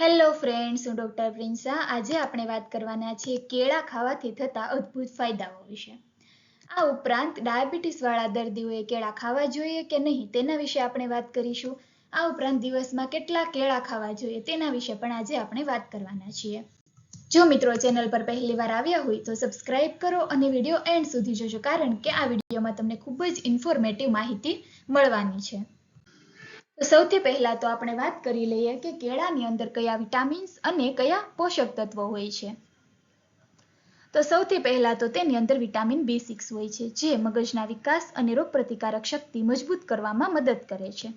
Hello friends હું doctor Prinsa. આજે આપણે વાત કરવાના છીએ કેળા ખાવાથી થતા અદ્ભુત ફાયદાઓ વિશે. આ ઉપરાંત ડાયાબિટીસવાળા દર્દીઓએ કેળા ખાવા જોઈએ કે નહીં તેના વિશે આપણે વાત કરીશું. આ ઉપરાંત દિવસમાં કેટલા કેળા ખાવા જોઈએ તેના વિશે પણ આજે આપણે વાત કરવાના છીએ. જો મિત્રો ચેનલ પર પહેલી વાર આવ્યા હોય તો સબસ્ક્રાઇબ કરો અને વીડિયો એન્ડ સુધી જોજો કારણ કે આ વિડીયોમાં તમને ખૂબ જ ઇન્ફોર્મેટિવ માહિતી મળવાની છે. તો સૌથી પહેલા તો આપણે વાત કરી લઈએ કે કેળાની અંદર કયા વિટામિન્સ અને કયા પોષક તત્વો હોય છે. તો સૌથી પહેલા તો તેની અંદર વિટામિન બી સિક્સ હોય છે, જે મગજના વિકાસ અને રોગપ્રતિકારક શક્તિ મજબૂત કરવામાં મદદ કરે છે.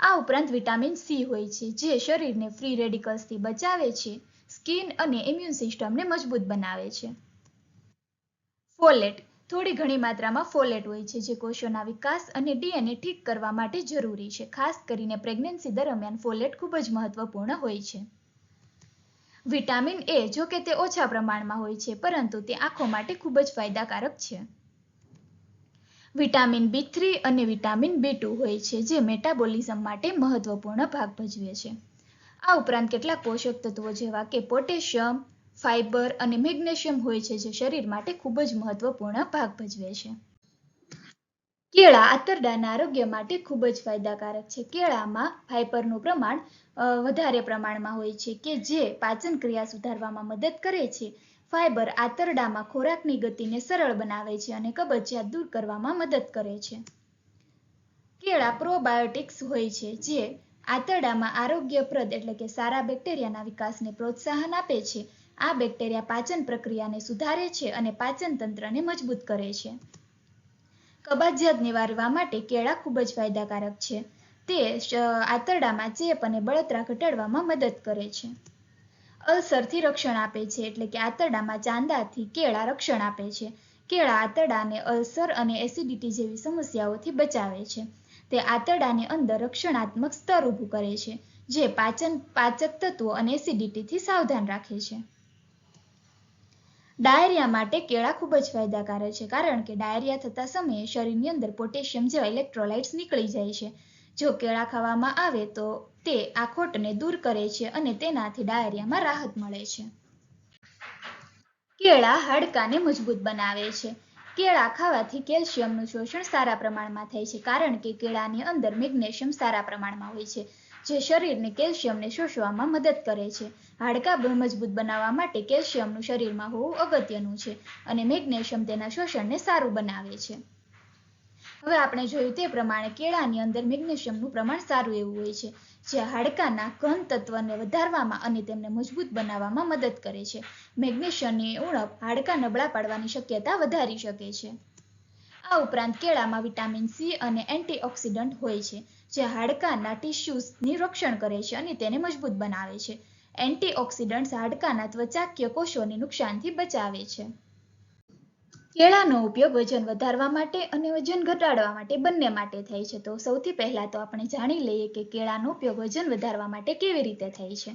આ ઉપરાંત વિટામિન સી હોય છે, જે શરીરને ફ્રી રેડિકલ્સથી બચાવે છે, સ્કિન અને ઇમ્યુન સિસ્ટમને મજબૂત બનાવે છે. ફોલેટ થોડી ઘણી માત્રામાં ફોલેટ હોય છે, જે કોષોના વિકાસ અને ડીએનએ ઠીક કરવા માટે જરૂરી છે. ખાસ કરીને પ્રેગ્નન્સી દરમિયાન ફોલેટ ખૂબ જ મહત્વપૂર્ણ હોય છે. વિટામિન એ, જો કે તે ઓછા પ્રમાણમાં હોય છે, પરંતુ તે આંખો માટે ખૂબ જ ફાયદાકારક છે. વિટામિન બી થ્રી અને વિટામિન બી ટુ હોય છે, જે મેટાબોલિઝમ માટે મહત્વપૂર્ણ ભાગ ભજવે છે. આ ઉપરાંત કેટલાક પોષક તત્વો જેવા કે પોટેશિયમ ફાઇબર અને મેગ્નેશિયમ હોય છે, જે શરીર માટે ખૂબ જ મહત્વપૂર્ણ ભાગ ભજવે છે. કેળા આંતરડાના આરોગ્ય માટે ખૂબ જ ફાયદાકારક છે. કેળામાં ફાઇબરનું પ્રમાણ વધારે પ્રમાણમાં હોય છે કે જે પાચન ક્રિયા સુધારવામાં મદદ કરે છે. ફાઇબર આંતરડામાં ખોરાકની ગતિને સરળ બનાવે છે અને કબજિયાત દૂર કરવામાં મદદ કરે છે. કેળા પ્રોબાયોટિક્સ હોય છે, જે આંતરડામાં આરોગ્યપ્રદ એટલે કે સારા બેક્ટેરિયાના વિકાસને પ્રોત્સાહન આપે છે. આ બેક્ટેરિયા પાચન પ્રક્રિયાને સુધારે છે અને પાચન તંત્રને મજબૂત કરે છે. કબજિયાત નિવારવા માટે કેળા ખૂબ જ ફાયદાકારક છે. તે આંતરડામાં ચેપ અને બળતરા ઘટાડવામાં મદદ કરે છે. અલ્સરથી રક્ષણ આપે છે એટલે કે આંતરડામાં ચાંદાથી કેળા રક્ષણ આપે છે. કેળા આંતરડાને અલ્સર અને એસિડિટી જેવી સમસ્યાઓથી બચાવે છે. તે આંતરડાની અંદર રક્ષણાત્મક સ્તર ઊભું કરે છે, જે પાચન, પાચક તત્વો અને એસિડિટીથી સાવધાન રાખે છે. ડાયરિયા માટે કેળા ખૂબ જ ફાયદાકારક છે, કારણ કે ડાયરિયા થતા સમયે શરીરની અંદર પોટેશિયમ જેવા ઇલેક્ટ્રોલાઇટ્સ નીકળી જાય છે. જો કેળા ખાવામાં આવે તો તે આ ખોટને દૂર કરે છે અને તેનાથી ડાયરિયામાં રાહત મળે છે. કેળા હાડકાને મજબૂત બનાવે છે. કેળા ખાવાથી કેલ્શિયમનું શોષણ સારા પ્રમાણમાં થાય છે, કારણ કે કેળાની અંદર મેગ્નેશિયમ સારા પ્રમાણમાં હોય છે, જે શરીરને કેલ્શિયમને શોષવામાં મદદ કરે છે. હાડકાં મજબૂત બનાવવા માટે કેલ્શિયમનું શરીરમાં હોવું અગત્યનું છે અને મેગ્નેશિયમ તેના શોષણને સારું બનાવે છે. હવે આપણે જોયું તે પ્રમાણે કેળાની અંદર મેગ્નેશિયમનું પ્રમાણ સારું એવું હોય છે. જે હાડકાના ઘન તત્વને વધારવામાં અને તેમને મજબૂત બનાવવામાં મદદ કરે છે. મેગ્નેશિયમની ઉણપ હાડકાં નબળા પાડવાની શક્યતા વધારી શકે છે. આ ઉપરાંત કેળામાં વિટામિન સી અને એન્ટીઓક્સિડન્ટ હોય છે, જે હાડકાના ટિશ્યુઝની રક્ષણ કરે છે અને તેને મજબૂત બનાવે છે. એન્ટીઓક્સિડન્ટ્સ હાડકાના ત્વચાકીય કોષોને નુકસાનથી બચાવે છે. કેળાનો ઉપયોગ વજન વધારવા માટે અને વજન ઘટાડવા માટે બંને માટે થાય છે. તો સૌથી પહેલા તો આપણે જાણી લઈએ કે કેળાનો ઉપયોગ વજન વધારવા માટે કેવી રીતે થાય છે.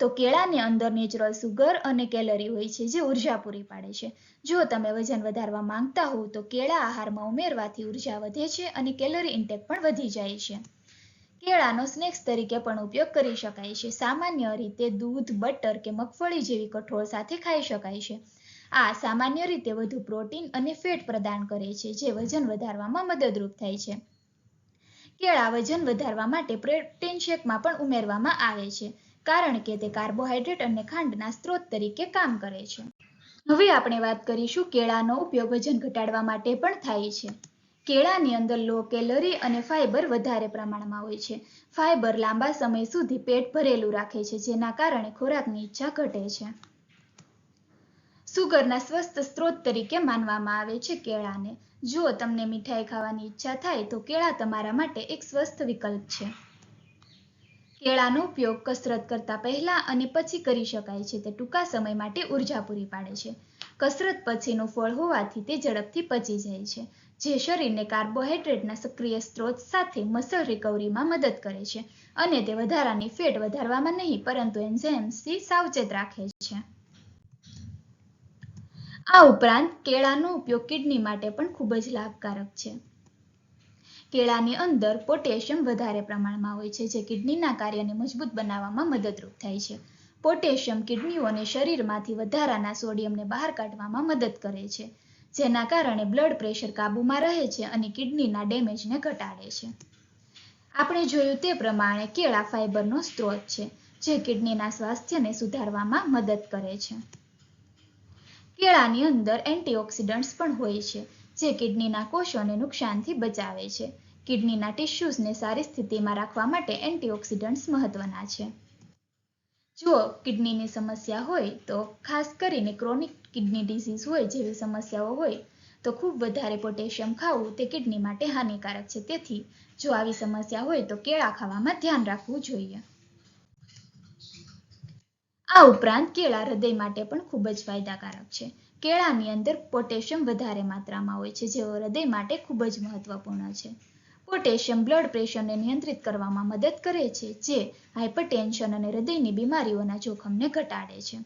તો કેળાની અંદર નેચરલ સુગર અને કેલરી હોય છે જે ઊર્જા પૂરી પાડે છે. જો તમે વજન વધારવા માંગતા હો તો કેળા આહારમાં ઉમેરવાથી ઊર્જા વધે છે અને કેલરી ઇન્ટેક પણ વધી જાય છે. કેળાનો સ્નેક્સ તરીકે પણ ઉપયોગ કરી શકાય છે. સામાન્ય રીતે દૂધ, બટર કે મગફળી જેવી કઠોળ સાથે ખાઈ શકાય છે. આ સામાન્ય રીતે વધુ પ્રોટીન અને ફેટ પ્રદાન કરે છે, જે વજન વધારવામાં મદદરૂપ થાય છે. કેળા વજન વધારવા માટે પ્રોટીન શેકમાં પણ ઉમેરવામાં આવે છે, કારણ કે તે કાર્બોહાઈડ્રેટ અને ખાંડના સ્ત્રોત તરીકે કામ કરે છે. હવે આપણે વાત કરીશું કેળાનો ઉપયોગ વજન ઘટાડવા માટે પણ થાય છે. કેળાની અંદર લો કેલરી અને ફાઇબર વધારે પ્રમાણમાં હોય છે. ફાઇબર લાંબા સમય સુધી પેટ ભરેલું રાખે છે, જેના કારણે ખોરાકની ઈચ્છા ઘટે છે. સુગરના સ્વસ્થ સ્ત્રોત તરીકે માનવામાં આવે છે કેળાને. જો તમને મીઠાઈ ખાવાની ઈચ્છા થાય તો કેળા તમારા માટે એક સ્વસ્થ વિકલ્પ છે. કેળાનો ઉપયોગ કસરત કરતા પહેલા અને પછી કરી શકાય છે તે ટૂંકા સમય માટે ઊર્જા પૂરી પાડે છે. કસરત પછીનું ફળ હોવાથી તે ઝડપથી પચી જાય છે, જે શરીરને કાર્બોહાઈડ્રેટના સક્રિય સ્ત્રોત સાથે મસલ રિકવરીમાં મદદ કરે છે અને તે વધારાની ફેટ વધારવામાં નહીં, પરંતુ એન્ઝાઇમ્સથી સાવચેત રાખે છે. આ ઉપરાંત કેળાનો ઉપયોગ કિડની માટે પણ ખૂબ જ લાભકારક છે. કેળાની અંદર પોટેશિયમ વધારે પ્રમાણમાં હોય છે, જે કિડનીના કાર્યને મજબૂત બનાવવામાં મદદરૂપ થાય છે. પોટેશિયમ કિડનીઓને શરીરમાંથી વધારાના સોડિયમને બહાર કાઢવામાં મદદ કરે છે, જેના કારણે બ્લડ પ્રેશર કાબૂમાં રહે છે અને કિડનીના ડેમેજને ઘટાડે છે. આપણે જોયું તે પ્રમાણે કેળા ફાઇબરનો સ્ત્રોત છે, જે કિડનીના સ્વાસ્થ્યને સુધારવામાં મદદ કરે છે. કેળાની અંદર એન્ટીઓક્સિડન્ટ્સ પણ હોય છે, જે કિડનીના કોષોને નુકસાનથી બચાવે છે. કિડનીના ટિશ્યુઝને સારી સ્થિતિમાં રાખવા માટે એન્ટીઓક્સિડન્ટ્સ મહત્વના છે. જો કિડનીની સમસ્યા હોય તો ખાસ કરીને ક્રોનિક કિડની ડિઝીઝ હોય જેવી સમસ્યાઓ હોય, તો ખૂબ વધારે પોટેશિયમ ખાવું તે કિડની માટે હાનિકારક છે. તેથી, જો આવી સમસ્યા હોય તો કેળા ખાવામાં ધ્યાન રાખવું જોઈએ. આ ઉપરાંત કેળા હૃદય માટે પણ ખૂબ જ ફાયદાકારક છે. કેળાની અંદર પોટેશિયમ વધારે માત્રામાં હોય છે, જેઓ હૃદય માટે ખૂબ જ મહત્વપૂર્ણ છે. પોટેશિયમ બ્લડ પ્રેશરને નિયંત્રિત કરવામાં મદદ કરે છે, જે હાઇપરટેન્શન અને હૃદયની બીમારીઓના જોખમને ઘટાડે છે.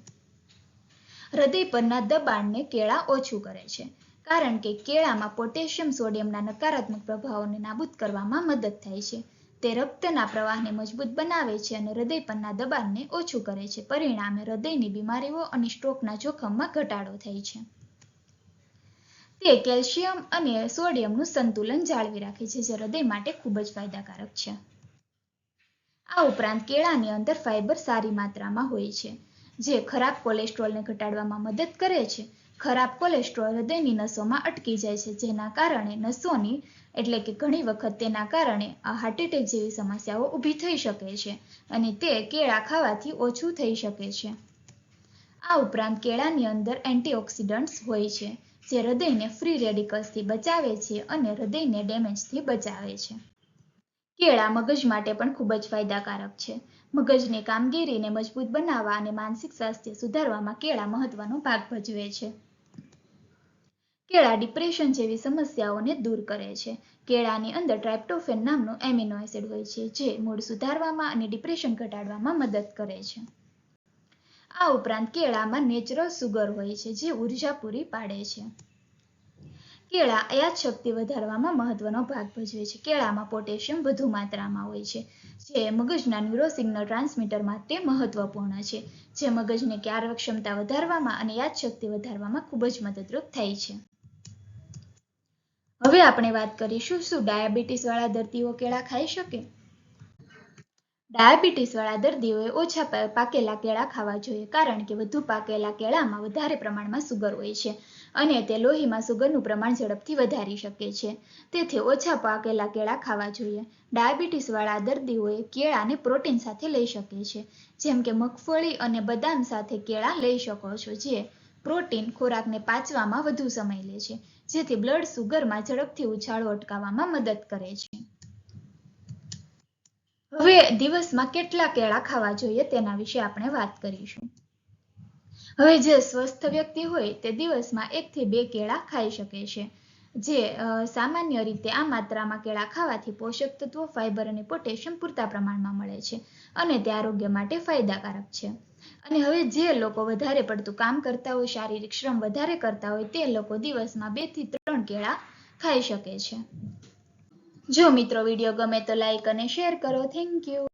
હૃદય પરના દબાણને કેળા ઓછું કરે છે, કારણ કે કેળામાં પોટેશિયમ સોડિયમના નકારાત્મક પ્રભાવોને નાબૂદ કરવામાં મદદ થાય છે. તે રક્તના પ્રવાહને મજબૂત બનાવે છે અને હૃદય પરના દબાણને ઓછું કરે છે. પરિણામે હૃદયની બીમારીઓ અને સ્ટ્રોકના જોખમમાં ઘટાડો થાય છે. તે કેલ્શિયમ અને સોડિયમનું સંતુલન જાળવી રાખે છે, જે હૃદય માટે ખૂબ જ ફાયદાકારક છે. આ ઉપરાંત કેળાની અંદર ફાઇબર સારી માત્રામાં હોય છે, જે ખરાબ કોલેસ્ટ્રોલને ઘટાડવામાં મદદ કરે છે. ખરાબ કોલેસ્ટ્રોલ હૃદયની નસોમાં અટકી જાય છે, જેના કારણે નસોની એટલે કે ઘણી વખત તેના કારણે હાર્ટ એટેક જેવી સમસ્યાઓ ઊભી થઈ શકે છે અને તે કેળા ખાવાથી ઓછું થઈ શકે છે. આ ઉપરાંત કેળાની અંદર એન્ટીઓક્સિડન્ટ્સ હોય છે, જે હૃદયને ફ્રી રેડિકલ્સથી બચાવે છે અને હૃદયને ડેમેજથી બચાવે છે. કેળા મગજ માટે પણ ખૂબ જ ફાયદાકારક છે. મગજની કામગીરીને મજબૂત બનાવવા અને માનસિક સ્વાસ્થ્ય સુધારવામાં કેળા મહત્વનો ભાગ ભજવે છે. કેળા ડિપ્રેશન જેવી સમસ્યાઓને દૂર કરે છે. કેળાની અંદર ટ્રાઇપ્ટોફેન નામનું એમિનો એસિડ હોય છે, જે મૂડ સુધારવામાં અને ડિપ્રેશન ઘટાડવામાં મદદ કરે છે. આ ઉપરાંત કેળામાં નેચરલ સુગર હોય છે, જે ઊર્જા પૂરી પાડે છે. કેળા યાદશક્તિ વધારવામાં મહત્વનો ભાગ ભજવે છે. કેળામાં પોટેશિયમ વધુ માત્રામાં હોય છે, જે મગજના ન્યુરોસિગ્નલ ટ્રાન્સમીટર માટે મહત્વપૂર્ણ છે, જે મગજને કાર્યક્ષમતા વધારવામાં અને યાદશક્તિ વધારવામાં ખૂબ જ મદદરૂપ થાય છે. હવે આપણે વાત કરીશું શું ડાયાબિટીસ વાળા દર્દીઓ કેળા ખાઈ શકે? ડાયાબિટીસ વાળા દર્દીઓએ ઓછા પાકેલા કેળા ખાવા જોઈએ કારણ કે વધુ પાકેલા કેળામાં વધારે પ્રમાણમાં સુગર હોય છે અને તે લોહીમાં સુગરનું પ્રમાણ ઝડપથી વધારી શકે છે. તેથી ઓછા પાકેલા કેળા ખાવા જોઈએ. ડાયાબિટીસ વાળા દર્દીઓએ કેળાને પ્રોટીન સાથે લઈ શકે છે. જેમ કે મગફળી અને બદામ સાથે કેળા લઈ શકો છો જે પ્રોટીન ખોરાકને પાચવામાં વધુ સમય લે છે. જેથી બ્લડ સુગરમાં ઝડપથી ઉછાળો અટકાવવામાં મદદ કરે છે. હવે દિવસમાં કેટલા કેળા ખાવા જોઈએ તેના વિશે આપણે વાત કરીશું. હવે જે સ્વસ્થ વ્યક્તિ હોય તે દિવસમાં એકથી બે કેળા ખાઈ શકે છે, જે સામાન્ય રીતે આ માત્રામાં કેળા ખાવાથી પોષક તત્વો ફાઇબર અને પોટેશિયમ પૂરતા પ્રમાણમાં મળે છે અને તે આરોગ્ય માટે ફાયદાકારક છે. અને હવે જે લોકો વધારે પડતું કામ કરતા હોય, શારીરિક શ્રમ વધારે કરતા હોય, તે લોકો દિવસમાં બેથી ત્રણ કેળા ખાઈ શકે છે. જો મિત્રો વીડિયો ગમે તો લાઈક અને શેર કરો. Thank you